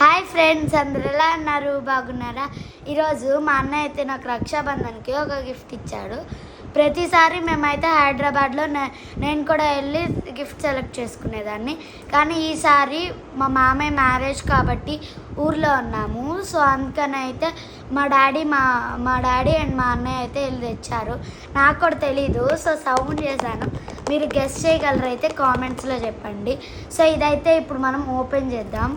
Hi friends అందరు ఎలా ఉన్నారు? బాగున్నారా? ఈరోజు మా అన్నయ్య అయితే నాకు రక్షాబంధన్కి ఒక గిఫ్ట్ ఇచ్చాడు. ప్రతిసారి మేమైతే హైదరాబాద్లో నేను కూడా వెళ్ళి గిఫ్ట్ సెలెక్ట్ చేసుకునేదాన్ని. కానీ ఈసారి మా మామయ్య మ్యారేజ్ కాబట్టి ఊర్లో ఉన్నాము. సో అందుకని అయితే మా డాడీ మా మా డాడీ అండ్ మా అన్నయ్య అయితే వెళ్ళి తెచ్చారు. నాకు కూడా తెలీదు. సో సౌండ్ చేశాను. మీరు గెస్ట్ చేయగలరైతే కామెంట్స్లో చెప్పండి. సో ఇదైతే ఇప్పుడు మనం ఓపెన్ చేద్దాం.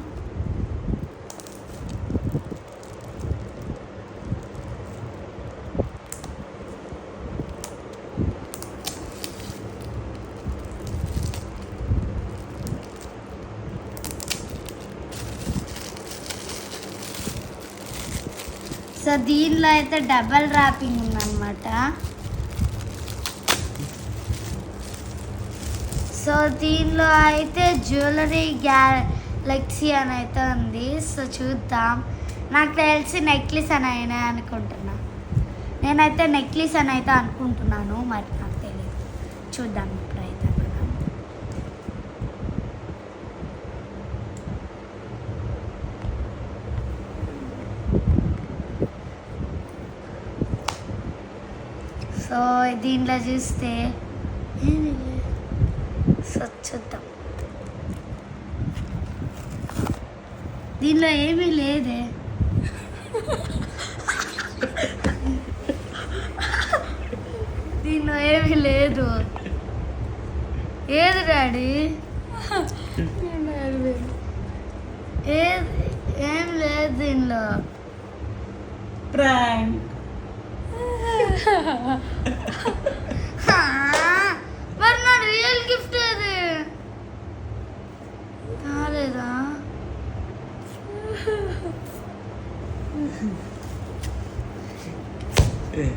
సో దీనిలో అయితే డబల్ ర్యాపింగ్ ఉందన్నమాట. సో దీనిలో అయితే జ్యువెలరీ గ్యాలక్సీ అని అయితే ఉంది. సో చూద్దాం. నాకు తెలిసి నెక్లెస్ అని అయినా అనుకుంటున్నా. నేనైతే నెక్లెస్ అని అయితే అనుకుంటున్నాను మరి నాకు తెలియదు. చూద్దాం ఇప్పుడైతే మనం. సో దీంట్లో చూస్తే. సో చూద్దాం దీనిలో ఏమీ లేదే. దీనిలో ఏమీ లేదు. ఏది డాడీ? ఏది? ఏం లేదు దీనిలో ప్రాంక్. வர்ணா ரியல் கிஃப்ட் அது தாரேதா Yeah.